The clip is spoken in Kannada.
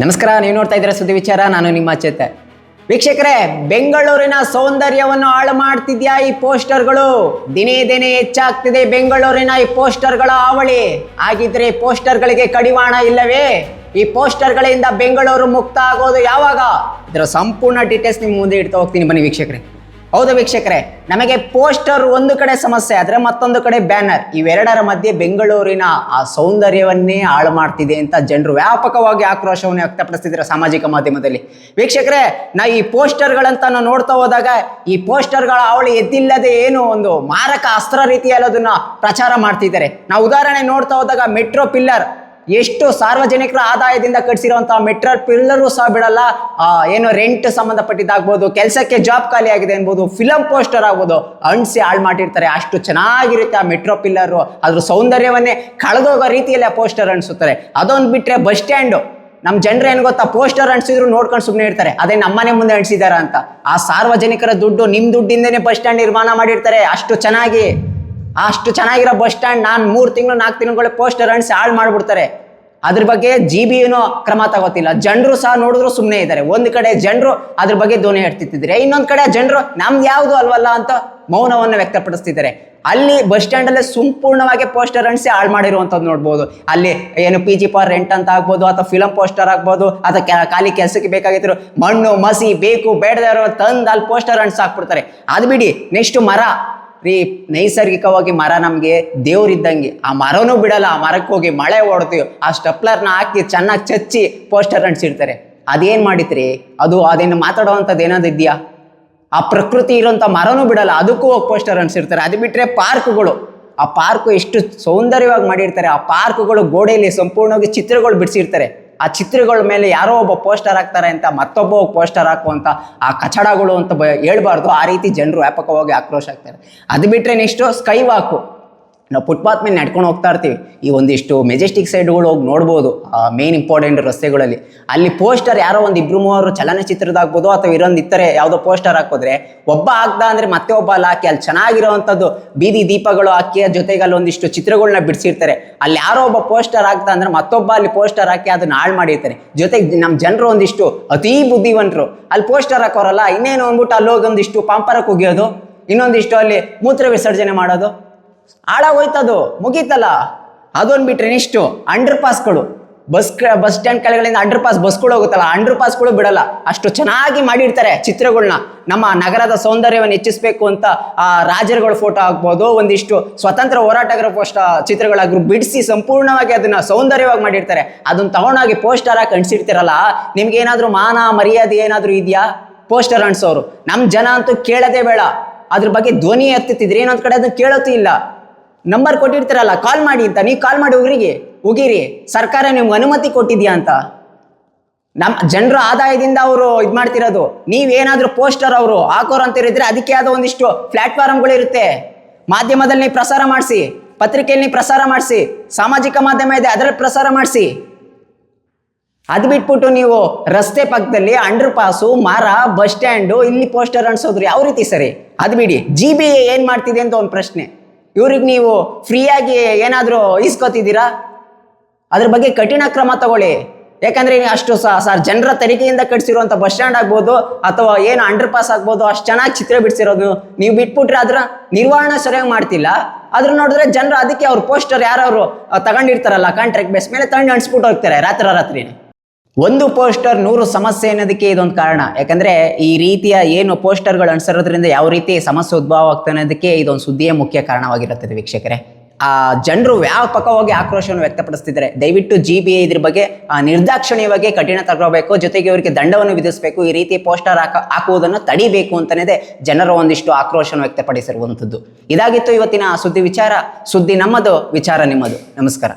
ನಮಸ್ಕಾರ, ನೀವು ನೋಡ್ತಾ ಇದ್ದೀರಾ ಸುದ್ದಿ ವಿಚಾರ, ನಾನು ನಿಮ್ಮ ಚೇತೆ. ವೀಕ್ಷಕರೇ, ಬೆಂಗಳೂರಿನ ಸೌಂದರ್ಯವನ್ನು ಹಾಳು ಮಾಡ್ತಿದ್ಯಾ ಈ ಪೋಸ್ಟರ್ಗಳು? ದಿನೇ ದಿನೇ ಹೆಚ್ಚಾಗ್ತಿದೆ ಬೆಂಗಳೂರಿನ ಈ ಪೋಸ್ಟರ್ಗಳ ಹಾವಳಿ. ಹಾಗಿದ್ರೆ ಈ ಪೋಸ್ಟರ್ಗಳಿಗೆ ಕಡಿವಾಣ ಇಲ್ಲವೇ? ಈ ಪೋಸ್ಟರ್ಗಳಿಂದ ಬೆಂಗಳೂರು ಮುಕ್ತ ಆಗೋದು ಯಾವಾಗ? ಇದರ ಸಂಪೂರ್ಣ ಡೀಟೇಲ್ಸ್ ನಿಮ್ಮ ಮುಂದೆ ಇಡ್ತಾ ಹೋಗ್ತೀನಿ. ಬನ್ನಿ ವೀಕ್ಷಕರೇ. ಹೌದು ವೀಕ್ಷಕರೇ, ನಮಗೆ ಪೋಸ್ಟರ್ ಒಂದು ಕಡೆ ಸಮಸ್ಯೆ ಆದರೆ ಮತ್ತೊಂದು ಕಡೆ ಬ್ಯಾನರ್. ಇವೆರಡರ ಮಧ್ಯೆ ಬೆಂಗಳೂರಿನ ಆ ಸೌಂದರ್ಯವನ್ನೇ ಹಾಳು ಮಾಡ್ತಿದೆ ಅಂತ ಜನರು ವ್ಯಾಪಕವಾಗಿ ಆಕ್ರೋಶವನ್ನು ವ್ಯಕ್ತಪಡಿಸ್ತಿದ್ದಾರೆ ಸಾಮಾಜಿಕ ಮಾಧ್ಯಮದಲ್ಲಿ. ವೀಕ್ಷಕರೇ, ನಾ ಈ ಪೋಸ್ಟರ್ಗಳಂತ ನಾವು ನೋಡ್ತಾ ಹೋದಾಗ ಈ ಪೋಸ್ಟರ್ಗಳ ಅವಳಿ ಎದ್ದಿಲ್ಲದೆ ಏನು ಒಂದು ಮಾರಕ ಅಸ್ತ್ರ ರೀತಿಯಲ್ಲಿ ಅದನ್ನ ಪ್ರಚಾರ ಮಾಡ್ತಿದ್ದಾರೆ. ನಾವು ಉದಾಹರಣೆ ನೋಡ್ತಾ ಹೋದಾಗ ಮೆಟ್ರೋ ಪಿಲ್ಲರ್ ಎಷ್ಟು ಸಾರ್ವಜನಿಕರ ಆದಾಯದಿಂದ ಕಟ್ಸಿರುವಂತಹ ಮೆಟ್ರೋ ಪಿಲ್ಲರು ಸಹ ಬಿಡಲ್ಲ. ಏನು ರೆಂಟ್ ಸಂಬಂಧಪಟ್ಟಿದ್ದಾಗ್ಬೋದು, ಕೆಲಸಕ್ಕೆ ಜಾಬ್ ಖಾಲಿ ಆಗಿದೆ ಅನ್ಬೋದು ಫಿಲಂ ಪೋಸ್ಟರ್ ಆಗ್ಬೋದು. ಅಂಟಿಸಿ ಹಾಳು ಮಾಡಿರ್ತಾರೆ ಅಷ್ಟು ಚೆನ್ನಾಗಿರುತ್ತೆ ಆ ಮೆಟ್ರೋ ಪಿಲ್ಲರು ಅದ್ರ ಸೌಂದರ್ಯವನ್ನೇ ಕಳೆದೋಗೋ ರೀತಿಯಲ್ಲಿ ಆ ಪೋಸ್ಟರ್ ಅನ್ಸುತ್ತಾರೆ ಅದೊಂದು ಬಿಟ್ರೆ ಬಸ್ ಸ್ಟ್ಯಾಂಡು ನಮ್ಮ ಜನರು ಏನು ಗೊತ್ತಾ? ಪೋಸ್ಟರ್ ಅಂಟಿಸಿದ್ರು ನೋಡ್ಕೊಂಡು ಸುಮ್ಮನೆ ಇರ್ತಾರೆ. ಅದೇ ನಮ್ಮನೆ ಮುಂದೆ ಅಣಿಸಿದಾರ ಅಂತ. ಆ ಸಾರ್ವಜನಿಕರ ದುಡ್ಡು ನಿಮ್ಮ ದುಡ್ಡಿಂದನೇ ಬಸ್ ಸ್ಟ್ಯಾಂಡ್ ನಿರ್ಮಾಣ ಮಾಡಿರ್ತಾರೆ. ಅಷ್ಟು ಚೆನ್ನಾಗಿ. ಅಷ್ಟು ಚೆನ್ನಾಗಿರೋ ಬಸ್ ಸ್ಟ್ಯಾಂಡ್ ನಾನು ಮೂರು ತಿಂಗಳು, ನಾಲ್ಕು ತಿಂಗಳು ಪೋಸ್ಟರ್ ಅಂಟಿಸಿ ಹಾಳು ಮಾಡಿಬಿಡ್ತಾರೆ. ಅದ್ರ ಬಗ್ಗೆ ಜಿ ಬಿ ಏನೋ ಕ್ರಮ ತಗೋತಿಲ್ಲ. ಜನರು ಸಹ ನೋಡಿದ್ರು ಸುಮ್ಮನೆ ಇದ್ದಾರೆ ಒಂದು ಕಡೆ ಜನರು ಅದ್ರ ಬಗ್ಗೆ ಧ್ವನಿ ಎಡ್ತಿದ್ದಾರೆ ಇನ್ನೊಂದು ಕಡೆ ಜನರು ನಮ್ದು ಯಾವುದು ಅಲ್ವಲ್ಲ ಅಂತ ಮೌನವನ್ನು ವ್ಯಕ್ತಪಡಿಸ್ತಿದ್ದಾರೆ. ಅಲ್ಲಿ ಬಸ್ ಸ್ಟ್ಯಾಂಡ್ ಸ್ಟ್ಯಾಂಡಲ್ಲೇ ಸಂಪೂರ್ಣವಾಗಿ ಪೋಸ್ಟರ್ ಅಂಟಿಸಿ ಹಾಳು ಮಾಡಿರುವಂಥದ್ದು ನೋಡ್ಬೋದು. ಅಲ್ಲಿ ಏನು ಪಿ ಜಿ ಪಾರ್ ರೆಂಟ್ ಅಂತ ಆಗ್ಬೋದು, ಅಥವಾ ಫಿಲಂ ಪೋಸ್ಟರ್ ಆಗ್ಬೋದು, ಅಥವಾ ಖಾಲಿ ಕೆಲಸಕ್ಕೆ ಬೇಕಾಗಿದ್ರು ಮಣ್ಣು, ಮಸಿ, ಬೇಕು ಬೇಡದಿರೋ ತಂದು ಅಲ್ಲಿ ಪೋಸ್ಟರ್ ಅಂಟಿಸಿ ಹಾಕ್ಬಿಡ್ತಾರೆ. ಅದು ಬಿಡಿ ನೆಕ್ಸ್ಟ್ ಮರ. ರೀ ನೈಸರ್ಗಿಕವಾಗಿ ಮರ ನಮಗೆ ದೇವ್ರಿದ್ದಂಗೆ ಆ ಮರನೂ ಬಿಡಲ್ಲ, ಆ ಮರಕ್ಕೆ ಹೋಗಿ ಮಳೆ ಓಡ್ತೀವಿ ಆ ಸ್ಟೆಪ್ಲರ್ನ ಹಾಕಿ ಚೆನ್ನಾಗಿ ಚಚ್ಚಿ ಪೋಸ್ಟರ್ ಅಂಟಿಸಿರ್ತಾರೆ. ಅದೇನು ಮಾಡಿತ್ರಿ ಅದು ಅದೇನು ಮಾತಾಡೋವಂಥದ್ದು ಏನಾದ್ರು ಇದೆಯಾ? ಆ ಪ್ರಕೃತಿ ಇರೋಂಥ ಮರನೂ ಬಿಡಲ್ಲ, ಅದಕ್ಕೂ ಹೋಗಿ ಪೋಸ್ಟರ್ ಅಂಟಿಸಿರ್ತಾರೆ. ಅದು ಬಿಟ್ಟರೆ ಪಾರ್ಕ್ಗಳು. ಆ ಪಾರ್ಕು ಎಷ್ಟು ಸೌಂದರ್ಯವಾಗಿ ಮಾಡಿರ್ತಾರೆ. ಆ ಪಾರ್ಕ್ಗಳು ಗೋಡೆಯಲ್ಲಿ ಸಂಪೂರ್ಣವಾಗಿ ಚಿತ್ರಗಳು ಬಿಡಿಸಿರ್ತಾರೆ. ಆ ಚಿತ್ರಗಳ ಮೇಲೆ ಯಾರೋ ಒಬ್ಬ ಪೋಸ್ಟರ್ ಹಾಕ್ತಾರೆ ಅಂತ ಮತ್ತೊಬ್ಬ ಪೋಸ್ಟರ್ ಹಾಕುವಂತ ಆ ಕಚಡಗಳು ಅಂತ ಬ ಹೇಳ್ಬಾರ್ದು. ಆ ರೀತಿ ಜನರು ವ್ಯಾಪಕವಾಗಿ ಆಕ್ರೋಶ ಆಗ್ತಾರೆ. ಅದು ಬಿಟ್ಟರೆ ನೆಕ್ಸ್ಟು ಸ್ಕೈ ವಾಕು ನಾವು ಫುಟ್ಪಾತ್ ಮೇಲೆ ನಡ್ಕೊಂಡು ಹೋಗ್ತಾ ಇರ್ತೀವಿ. ಈ ಒಂದಿಷ್ಟು ಮೆಜೆಸ್ಟಿಕ್ ಸೈಡ್ಗಳು ಹೋಗಿ ನೋಡ್ಬೋದು. ಮೇನ್ ಇಂಪಾರ್ಟೆಂಟ್ ರಸ್ತೆಗಳಲ್ಲಿ. ಅಲ್ಲಿ ಪೋಸ್ಟರ್ ಯಾರೋ ಒಂದು ಇಬ್ಬರು ಮೂವರು ಚಲನಚಿತ್ರದಾಗ್ಬೋದು ಅಥವಾ ಇರೊಂದು ಇತ್ತರೆ ಯಾವುದೋ ಪೋಸ್ಟರ್ ಹಾಕಿದ್ರೆ ಒಬ್ಬ ಹಾಕ್ದ ಅಂದರೆ ಮತ್ತೆ ಒಬ್ಬ ಅಲ್ಲಿ ಹಾಕಿ, ಅಲ್ಲಿ ಚೆನ್ನಾಗಿರೋವಂಥದ್ದು ಬೀದಿ ದೀಪಗಳು ಹಾಕಿ ಜೊತೆಗೆ ಅಲ್ಲಿ ಒಂದಿಷ್ಟು ಚಿತ್ರಗಳನ್ನ ಬಿಡಿಸಿರ್ತಾರೆ. ಅಲ್ಲಿ ಯಾರೋ ಒಬ್ಬ ಪೋಸ್ಟರ್ ಹಾಕ್ತಾ ಅಂದರೆ ಮತ್ತೊಬ್ಬ ಅಲ್ಲಿ ಪೋಸ್ಟರ್ ಹಾಕಿ ಅದನ್ನ ಹಾಳು ಮಾಡಿರ್ತಾರೆ. ಜೊತೆಗೆ ನಮ್ಮ ಜನರು ಒಂದಿಷ್ಟು ಅತೀ ಬುದ್ಧಿವಂತರು ಅಲ್ಲಿ ಪೋಸ್ಟರ್ ಹಾಕೋರಲ್ಲ, ಇನ್ನೇನು ಅಂದ್ಬಿಟ್ಟು ಅಲ್ಲಿ ಹೋಗಿ ಒಂದಿಷ್ಟು ಪಾಂಪರ ಕುಗಿಯೋದು ಇನ್ನೊಂದಿಷ್ಟು ಅಲ್ಲಿ ಮೂತ್ರ ವಿಸರ್ಜನೆ ಮಾಡೋದು. ಹಾಳಾಗೋಯ್ತದು ಮುಗೀತಲ್ಲ? ಅದೊಂದು ಬಿಟ್ರೆ ನೆಕ್ಸ್ಟು ಅಂಡರ್ ಪಾಸ್ಗಳು ಬಸ್ ಬಸ್ ಸ್ಟ್ಯಾಂಡ್ ಕೆಳಗಡೆಯಿಂದ ಅಂಡರ್ ಪಾಸ್ ಬಸ್ಗಳು ಹೋಗುತ್ತಲ್ಲ ಅಂಡರ್ ಪಾಸ್ಗಳು ಬಿಡಲ್ಲ. ಅಷ್ಟು ಚೆನ್ನಾಗಿ ಮಾಡಿರ್ತಾರೆ ಚಿತ್ರಗಳನ್ನ ನಮ್ಮ ನಗರದ ಸೌಂದರ್ಯವನ್ನು ಹೆಚ್ಚಿಸಬೇಕು ಅಂತ ಆ ರಾಜರುಗಳ ಫೋಟೋ ಆಗ್ಬೋದು ಒಂದಿಷ್ಟು ಸ್ವತಂತ್ರ ಹೋರಾಟಗಾರ ಪೋಸ್ಟ್ ಚಿತ್ರಗಳಾಗ್ರು ಬಿಡಿಸಿ ಸಂಪೂರ್ಣವಾಗಿ ಅದನ್ನ ಸೌಂದರ್ಯವಾಗಿ ಮಾಡಿರ್ತಾರೆ. ಅದನ್ನ ತಗೊಂಡೋಗಿ ಪೋಸ್ಟರ್ ಹಾಕಿ ಅಂಟಿಸಿರ್ತಿರಲ್ಲ, ನಿಮ್ಗೆ ಏನಾದರೂ ಮಾನ, ಮರ್ಯಾದೆ ಏನಾದರೂ ಇದೆಯಾ? ಪೋಸ್ಟರ್ ಅಂಟಿಸೋರು. ನಮ್ಮ ಜನ ಅಂತೂ ಕೇಳೋದೇ ಬೇಡ. ಅದ್ರ ಬಗ್ಗೆ ಧ್ವನಿ ಎತ್ತುತ್ತಿದ್ರೆ ಏನೊಂದು ಕಡೆ ಅದನ್ನ ಕೇಳೋದು ಇಲ್ಲ. ನಂಬರ್ ಕೊಟ್ಟಿರ್ತೀರಲ್ಲ ಕಾಲ್ ಮಾಡಿ ಅಂತ. ನೀವು ಕಾಲ್ ಮಾಡಿ ಉಗ್ರಿಗೆ ಉಗಿರಿ ಸರ್ಕಾರ ನಿಮ್ಗೆ ಅನುಮತಿ ಕೊಟ್ಟಿದ್ಯಾ ಅಂತ. ನಮ್ಮ ಜನರ ಆದಾಯದಿಂದ ಅವರು ಇದು ಮಾಡ್ತಿರೋದು. ನೀವೇನಾದ್ರೂ ಪೋಸ್ಟರ್ ಅವರು ಹಾಕೋರು ಅಂತ ಇರಿದ್ರೆ ಅದಕ್ಕೆ ಆದ ಒಂದಿಷ್ಟು ಪ್ಲಾಟ್ಫಾರ್ಮ್ಗಳು ಇರುತ್ತೆ. ಮಾಧ್ಯಮದಲ್ಲಿ ನೀವು ಪ್ರಸಾರ ಮಾಡಿಸಿ, ಪತ್ರಿಕೆಯಲ್ಲಿ ಪ್ರಸಾರ ಮಾಡಿಸಿ, ಸಾಮಾಜಿಕ ಮಾಧ್ಯಮ ಇದೆ, ಅದರಲ್ಲಿ ಪ್ರಸಾರ ಮಾಡಿಸಿ. ಅದು ಬಿಟ್ಬಿಟ್ಟು ನೀವು ರಸ್ತೆ ಪಕ್ಕದಲ್ಲಿ ಅಂಡರ್ ಪಾಸು ಮರ, ಬಸ್ ಸ್ಟ್ಯಾಂಡು, ಇಲ್ಲಿ ಪೋಸ್ಟರ್ ಅನ್ಸೋದ್ರಿ, ಯಾವ ರೀತಿ ಸರಿ? ಅದು ಬಿಡಿ. ಜಿ ಬಿ ಏನು ಮಾಡ್ತಿದೆ ಅಂತ ಒಂದು ಪ್ರಶ್ನೆ. ಇವ್ರಿಗೆ ನೀವು ಫ್ರೀಯಾಗಿ ಏನಾದರೂ ಈಸ್ಕೋತಿದ್ದೀರಾ? ಅದ್ರ ಬಗ್ಗೆ ಕಠಿಣ ಕ್ರಮ ತಗೊಳ್ಳಿ. ಯಾಕಂದ್ರೆ ಅಷ್ಟು ಸರ್ ಜನರ ತೆರಿಗೆಯಿಂದ ಕಟ್ಸಿರುವಂಥ ಬಸ್ ಸ್ಟ್ಯಾಂಡ್ ಆಗ್ಬೋದು, ಅಥವಾ ಏನು ಅಂಡರ್ ಪಾಸ್ ಆಗ್ಬೋದು, ಅಷ್ಟು ಚೆನ್ನಾಗಿ ಚಿತ್ರ ಬಿಡಿಸಿರೋದು ನೀವು ಬಿಟ್ಬಿಟ್ರೆ ಅದರ ನಿರ್ವಹಣೆ ಸರಿಯಾಗಿ ಮಾಡ್ತಿಲ್ಲ. ಅದ್ರ ನೋಡಿದ್ರೆ ಜನರು ಅದಕ್ಕೆ ಅವ್ರ ಪೋಸ್ಟರ್ ಯಾರವರು ತಗೊಂಡಿರ್ತಾರಲ್ಲ ಕಾಂಟ್ರಾಕ್ಟ್ ಬೇಸ್ ಮೇಲೆ ತಗೊಂಡು ಅಣಿಸ್ಬಿಟ್ಟು ಹೋಗ್ತಾರೆ ರಾತ್ರಿ ರಾತ್ರಿ ಒಂದು ಪೋಸ್ಟರ್ ನೂರು ಸಮಸ್ಯೆ ಅನ್ನೋದಕ್ಕೆ ಇದೊಂದು ಕಾರಣ. ಯಾಕಂದ್ರೆ ಈ ರೀತಿಯ ಏನು ಪೋಸ್ಟರ್ಗಳು ಅನ್ಸರೋದ್ರಿಂದ ಯಾವ ರೀತಿ ಸಮಸ್ಯೆ ಉದ್ಭವ ಆಗ್ತಾ ಅನ್ನೋದಕ್ಕೆ ಇದೊಂದು ಸುದ್ದಿಯೇ ಮುಖ್ಯ ಕಾರಣವಾಗಿರುತ್ತದೆ ವೀಕ್ಷಕರೇ. ಆ ಜನರು ವ್ಯಾಪಕವಾಗಿ ಆಕ್ರೋಶವನ್ನು ವ್ಯಕ್ತಪಡಿಸ್ತಿದ್ದಾರೆ. ದಯವಿಟ್ಟು ಜಿ ಬಿ ಇದ್ರ ಬಗ್ಗೆ ಆ, ನಿರ್ದಾಕ್ಷಿಣ್ಯವಾಗಿ ಕಠಿಣ ತಗೋಬೇಕು ಜೊತೆಗೆ ಇವರಿಗೆ ದಂಡವನ್ನು ವಿಧಿಸಬೇಕು. ಈ ರೀತಿ ಪೋಸ್ಟರ್ ಹಾಕ ಹಾಕುವುದನ್ನು ತಡಿಬೇಕು ಅಂತಲೇ ಜನರ ಒಂದಿಷ್ಟು ಆಕ್ರೋಶವನ್ನು ವ್ಯಕ್ತಪಡಿಸಿರುವಂಥದ್ದು. ಇದಾಗಿತ್ತು ಇವತ್ತಿನ ಸುದ್ದಿ ವಿಚಾರ. ಸುದ್ದಿ ನಮ್ಮದು ವಿಚಾರ ನಿಮ್ಮದು. ನಮಸ್ಕಾರ.